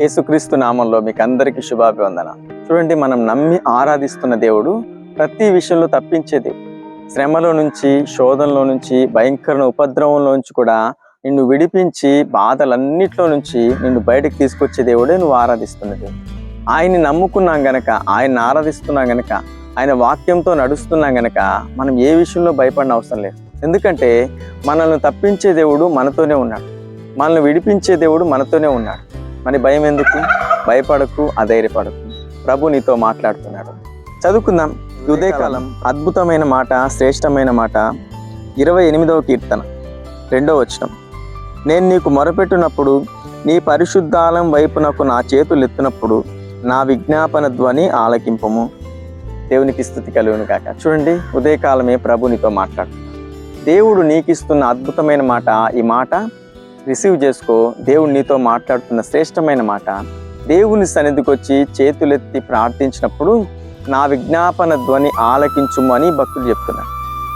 యేసుక్రీస్తు నామంలో మీకు అందరికీ శుభాభివందన. చూడండి మనం నమ్మి ఆరాధిస్తున్న దేవుడు ప్రతి విషయంలో తప్పించే దేవుడు. శ్రమలో నుంచి శోధనలో నుంచి భయంకర ఉపద్రవంలో నుంచి కూడా నిన్ను విడిపించి బాధలన్నిట్లో నుంచి నిన్ను బయటకు తీసుకొచ్చే దేవుడే నువ్వు ఆరాధిస్తున్న దేవుడు. ఆయన్ని నమ్ముకున్నాం గనక ఆయన్ని ఆరాధిస్తున్నాం గనక ఆయన వాక్యంతో నడుస్తున్నాం గనక మనం ఏ విషయంలో భయపడిన అవసరం లేదు. ఎందుకంటే మనల్ని తప్పించే దేవుడు మనతోనే ఉన్నాడు. మనల్ని విడిపించే దేవుడు మనతోనే ఉన్నాడు. మరి భయం ఎందుకు? భయపడకు అధైర్యపడకు. ప్రభు నీతో మాట్లాడుతున్నాడు. చదువుకుందాం. ఉదయకాలం అద్భుతమైన మాట శ్రేష్టమైన మాట. ఇరవై ఎనిమిదవ కీర్తన రెండవ వచనం. నేను నీకు మొరపెట్టినప్పుడు నీ పరిశుద్ధాలం వైపునకు నా చేతులు ఎత్తినప్పుడు నా విజ్ఞాపన ధ్వని ఆలకింపము. దేవునికి స్థుతి కలుగును కాక చూడండి ఉదయకాలమే ప్రభునితో మాట్లాడు దేవుడు నీకిస్తున్న అద్భుతమైన మాట ఈ మాట రిసీవ్ చేసుకో. దేవుడు నీతో మాట్లాడుతున్న శ్రేష్టమైన మాట. దేవుని సన్నిధికి వచ్చి చేతులెత్తి ప్రార్థించినప్పుడు నా విజ్ఞాపన ధ్వని ఆలకించుము అని భక్తులు చెప్తున్నారు.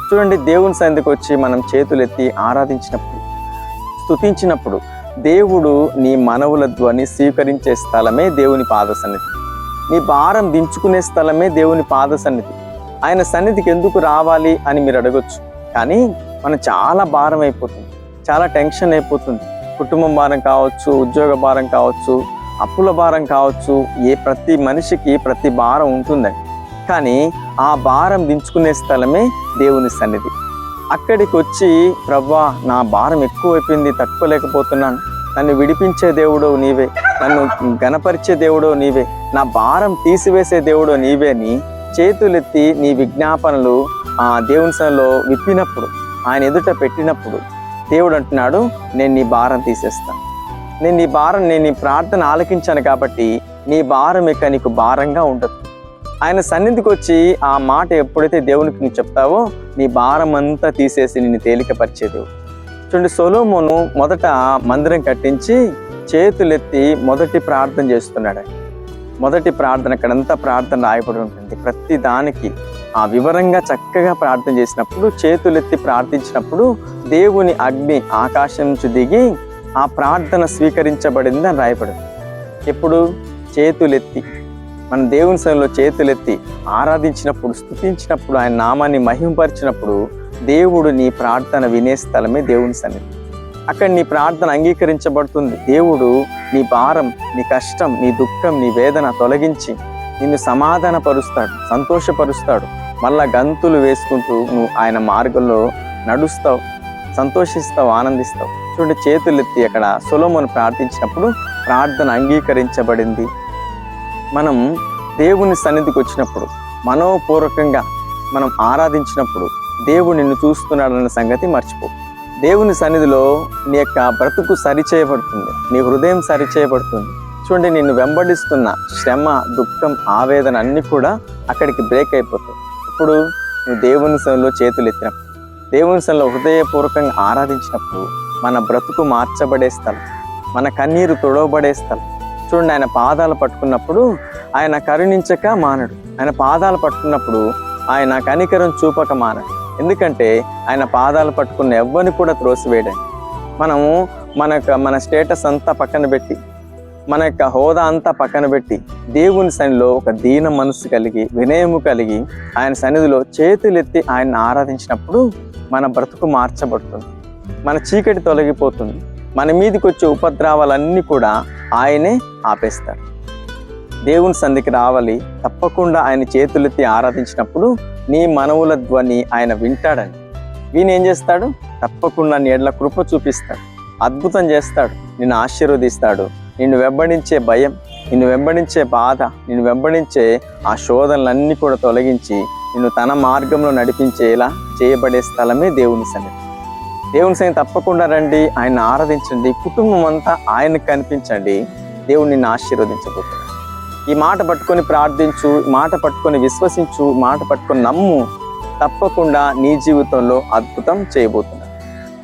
చూడండి దేవుని సన్నిధికి వచ్చి మనం చేతులెత్తి ఆరాధించినప్పుడు స్తుతించినప్పుడు దేవుడు నీ మనవుల ధ్వని స్వీకరించే స్థలమే దేవుని పాద సన్నిధి. నీ భారం దించుకునే స్థలమే దేవుని పాద సన్నిధి. ఆయన సన్నిధికి ఎందుకు రావాలి అని మీరు అడగొచ్చు. కానీ మనం చాలా భారం అయిపోతుంది చాలా టెన్షన్ అయిపోతుంది. కుటుంబం భారం కావచ్చు ఉద్యోగ భారం కావచ్చు అప్పుల భారం కావచ్చు ఏ ప్రతి మనిషికి ప్రతి భారం ఉంటుందని కానీ ఆ భారం దించుకునే స్థలమే దేవుని సన్నిధి. అక్కడికి వచ్చి ప్రవ్వా నా భారం ఎక్కువైపోయింది తట్టుకోలేకపోతున్నాను. నన్ను విడిపించే దేవుడో నీవే నన్ను గణపరిచే దేవుడో నీవే నా భారం తీసివేసే దేవుడో నీవే అని చేతులెత్తి నీ విజ్ఞాపనలు ఆ దేవుని సన్నిలో విప్పినప్పుడు ఆయన ఎదుట పెట్టినప్పుడు దేవుడు అంటున్నాడు నేను నీ భారం తీసేస్తాను నేను నీ భారం నేను నీ ప్రార్థన ఆలకించాను కాబట్టి నీ భారం ఇక నీకు భారంగా ఉండదు. ఆయన సన్నిధికి వచ్చి ఆ మాట ఎప్పుడైతే దేవునికి నువ్వు చెప్తావో నీ భారం అంతా తీసేసి నిన్ను తేలికపరిచేది చూడండి సొలోమోను మొదట మందిరం కట్టించి చేతులెత్తి మొదటి ప్రార్థన చేస్తున్నాడు మొదటి ప్రార్థన అక్కడంతా ప్రార్థన రాయబడి ఉంటుంది. ప్రతి దానికి ఆ వివరంగా చక్కగా ప్రార్థన చేసినప్పుడు చేతులెత్తి ప్రార్థించినప్పుడు దేవుని అగ్ని ఆకాశం నుంచి దిగి ఆ ప్రార్థన స్వీకరించబడింది అని రాయబడింది. ఎప్పుడు? చేతులెత్తి. మన దేవుని సన్నిలో చేతులెత్తి ఆరాధించినప్పుడు స్తుతించినప్పుడు ఆయన నామాన్ని మహింపరిచినప్పుడు దేవుడు నీ ప్రార్థన వినే స్థలమే దేవుని సన్నిధి. అక్కడ నీ ప్రార్థన అంగీకరించబడుతుంది. దేవుడు నీ భారం నీ కష్టం నీ దుఃఖం నీ వేదన తొలగించి నిన్ను సమాధానపరుస్తాడు సంతోషపరుస్తాడు. మళ్ళా గంతులు వేసుకుంటూ నువ్వు ఆయన మార్గంలో నడుస్తావు. సంతోషిస్తావు ఆనందిస్తావు. చూడండి చేతులెత్తి అక్కడ సులోమును ప్రార్థించినప్పుడు ప్రార్థన అంగీకరించబడింది. మనం దేవుని సన్నిధికి వచ్చినప్పుడు మనోపూర్వకంగా మనం ఆరాధించినప్పుడు దేవుడు నిన్ను చూస్తున్నాడన్న సంగతి మర్చిపో. దేవుని సన్నిధిలో నీ యొక్క బ్రతుకు సరిచేయబడుతుంది. నీ హృదయం సరిచేయబడుతుంది. చూడండి నిన్ను వెంబడిస్తున్న శ్రమ దుఃఖం ఆవేదన అన్నీ కూడా అక్కడికి బ్రేక్ అయిపోతాయి. ఇప్పుడు నువ్వు దేవుని సన్నిధిలో చేతులు ఎత్తినప్పుడు దేవుని సన్నిలో హృదయపూర్వకంగా ఆరాధించినప్పుడు మన బ్రతుకు మార్చబడే స్థలం మన కన్నీరు తుడవబడే స్థలం. చూడండి ఆయన పాదాలు పట్టుకున్నప్పుడు ఆయన కరుణించక మానడు. ఆయన పాదాలు పట్టుకున్నప్పుడు ఆయన కనికరం చూపక మానడు. ఎందుకంటే ఆయన పాదాలు పట్టుకున్న ఎవ్వరిని కూడా త్రోసివేయడండి మనము మన యొక్క మన స్టేటస్ అంతా పక్కన పెట్టి మన యొక్క హోదా అంతా పక్కన పెట్టి దేవుని సన్నిలో ఒక దీన మనసు కలిగి వినయము కలిగి ఆయన సన్నిధిలో చేతులెత్తి ఆయన్ని ఆరాధించినప్పుడు మన బ్రతుకు మార్చబడుతుంది. మన చీకటి తొలగిపోతుంది. మన మీదకి వచ్చే ఉపద్రవాలన్నీ కూడా ఆయనే ఆపేస్తాడు. దేవుని సంధికి రావాలి. తప్పకుండా ఆయన చేతులెత్తి ఆరాధించినప్పుడు నీ మనవుల ధ్వని ఆయన వింటాడని. వీని ఏం చేస్తాడు? తప్పకుండా నీ ఎడ్ల కృప చూపిస్తాడు. అద్భుతం చేస్తాడు. నిన్ను ఆశీర్వదిస్తాడు. నిన్ను వెంబడించే భయం నిన్ను వెంబడించే బాధ నిన్ను వెంబడించే ఆ శోధనలన్నీ కూడా తొలగించి నిన్ను తన మార్గంలో నడిపించేలా చేయబడే స్థలమే దేవుని సన్నిధి. దేవుని సన్నిధి తప్పకుండా రండి ఆయన ఆరాధించండి కుటుంబం అంతా ఆయనకు కనిపించండి దేవుడు నిన్ను ఆశీర్వదించబోతున్నాడు. ఈ మాట పట్టుకొని ప్రార్థించు మాట పట్టుకొని విశ్వసించు మాట పట్టుకొని నమ్ము తప్పకుండా నీ జీవితంలో అద్భుతం చేయబోతున్నాడు.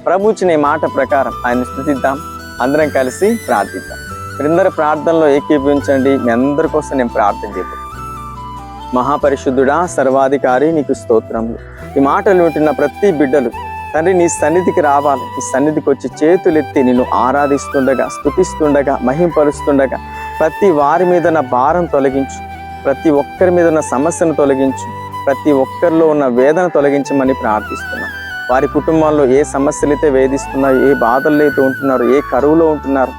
ప్రభు ఇచ్చిన మాట ప్రకారం ఆయన స్థుతిద్దాం అందరం కలిసి ప్రార్థిద్దాం. మీరందరూ ప్రార్థనలో ఏకీభవించండి మీ అందరి కోసం నేను ప్రార్థన చేయబోతున్నాను. మహాపరిశుద్ధుడా సర్వాధికారి నీకు స్తోత్రములు. ఈ మాటలు వింటున్న ప్రతి బిడ్డలు తండ్రి నీ సన్నిధికి రావాలి. నీ సన్నిధికి వచ్చి చేతులెత్తి నిన్ను ఆరాధిస్తుండగా స్థుతిస్తుండగా మహింపరుస్తుండగా ప్రతి వారి మీద ఉన్న భారం తొలగించు. ప్రతి ఒక్కరి మీద ఉన్న సమస్యను తొలగించు. ప్రతి ఒక్కరిలో ఉన్న వేదన తొలగించమని ప్రార్థిస్తున్నాం. వారి కుటుంబాల్లో ఏ సమస్యలు అయితే వేధిస్తున్నాయో ఏ బాధల్లో అయితే ఉంటున్నారో ఏ కరువులో ఉంటున్నారు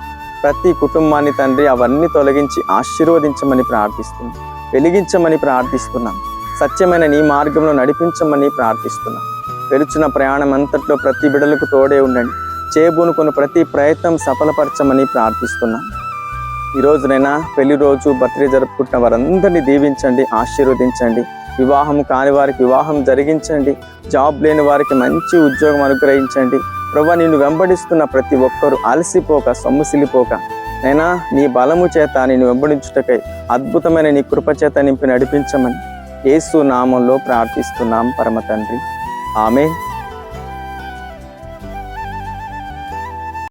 ప్రతి కుటుంబాన్ని తండ్రి అవన్నీ తొలగించి ఆశీర్వదించమని ప్రార్థిస్తున్నాం. వెలిగించమని ప్రార్థిస్తున్నాం. సత్యమైన నీ మార్గంలో నడిపించమని ప్రార్థిస్తున్నాం. పెరుచున్న ప్రయాణం అంతట్లో ప్రతి బిడలకు తోడే ఉండండి. చేయబూనుకున్న ప్రతి ప్రయత్నం సఫలపరచమని ప్రార్థిస్తున్నాం. ఈ రోజునైనా పెళ్ళి రోజు బర్త్డే జరుపుకుంటున్న వారందరినీ దీవించండి ఆశీర్వదించండి. వివాహం కాని వారికి వివాహం జరిగించండి. జాబ్ లేని వారికి మంచి ఉద్యోగం అనుగ్రహించండి. ప్రభా నిన్ను వెంబడిస్తున్న ప్రతి ఒక్కరూ అలసిపోక సొమ్ముసిలిపోక నైనా నీ బలము చేత నిన్ను వెంబడించుటకై అద్భుతమైన నీ కృప చేత నింపి నడిపించమని యేసు నామంలో ప్రార్థిస్తున్నాం పరమ తండ్రి ఆమె